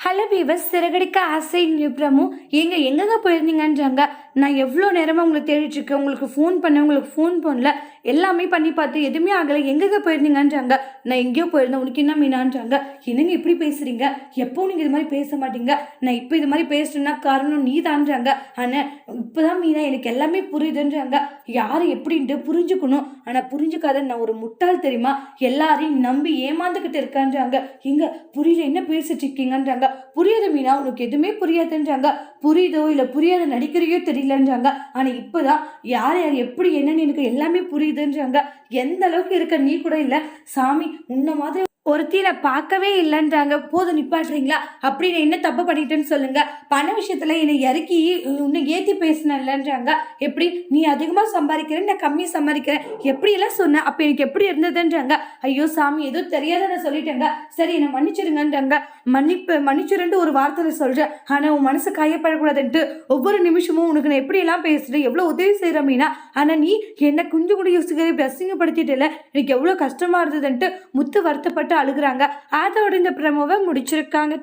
Hello பீவஸ் Siragadikka ஆசை நிப்ரமு எங்கே எங்கெங்க போயிருந்தீங்கன்றாங்க? நான் எவ்வளோ நேரமாக உங்களை தேடிட்டுருக்கேன் உங்களுக்கு ஃபோன் பண்ணேன் உங்களுக்கு ஃபோன் பண்ணல. எல்லாமே பண்ணி பார்த்து எதுவுமே ஆகலை. எங்கே போயிருந்தீங்கன்றாங்க. நான் எங்கேயோ போயிருந்தேன். உனக்கு என்ன மீனான்றாங்க. என்னங்க இப்படி பேசுகிறீங்க எப்போ நீங்கள் இது மாதிரி பேச மாட்டீங்க. நான் இப்போ இது மாதிரி பேசுறேன்னா காரணம் நீ தான்றாங்க ஆனால் இப்போதான் மீனா எனக்கு எல்லாமே புரியுதுன்றாங்க. யார் எப்படின்ட்டு புரிஞ்சுக்கணும். ஆனால் புரிஞ்சுக்காத நான் ஒரு முட்டாள் தெரியுமா? எல்லாரையும் நம்பி ஏமாந்துக்கிட்டு இருக்கான்றாங்க. எங்க புரியல. என்ன பேசிட்டு இருக்கீங்கன்றாங்க. புரியுது மீனா உனக்கு எதுவுமே புரியாதுன்றாங்க. புரியுதோ இல்லை புரியாத நடிக்கிறையோ தெரியும் தெரியலன்றாங்க. ஆனால் இப்போதான் யார் யார் எப்படி என்னன்னு எனக்கு எல்லாமே புரியுதுன்றாங்க. எந்த அளவுக்கு இருக்க நீ கூட இல்லை. சாமி உன்ன மாதிரி ஒருத்தி நான் பார்க்கவே இல்லைன்றாங்க. போதும் நிப்பாட்டுறீங்களா? அப்படி நான் என்ன தப்பு பண்ணிட்டேன்னு சொல்லுங்க. பண விஷயத்துல என்னை இறக்கி இன்னும் ஏற்றி பேசினல்லன்றாங்க எப்படி? நீ அதிகமாக சம்பாதிக்கிறேன் நான் கம்மியாக சம்பாதிக்கிறேன். எப்படி எல்லாம் சொன்ன? அப்போ எனக்கு எப்படி இருந்ததுன்றாங்க. ஐயோ சாமி எதுவும் தெரியாத நான் சொல்லிட்டேங்க. சரி என்னை மன்னிச்சிடுங்கன்றாங்க மன்னிப்பு மன்னிச்சிருன்ட்டு ஒரு வார்த்தையில சொல்கிறேன் ஆனால் உன் மனசு காயப்படக்கூடாதுன்ட்டு ஒவ்வொரு நிமிஷமும் உனக்கு நான் எப்படியெல்லாம் பேசுகிறேன் எவ்வளோ உதவி செய்கிற மீனா? ஆனால் நீ என்னை குஞ்சு கூட யோசிக்கிற இப்படி இல்லை எனக்கு எவ்வளோ கஷ்டமாக இருந்ததுன்ட்டு முத்து வருத்தப்பட்டு அழுகுறாங்க. அதோட இந்த ப்ரமோவை முடிச்சிருக்காங்க.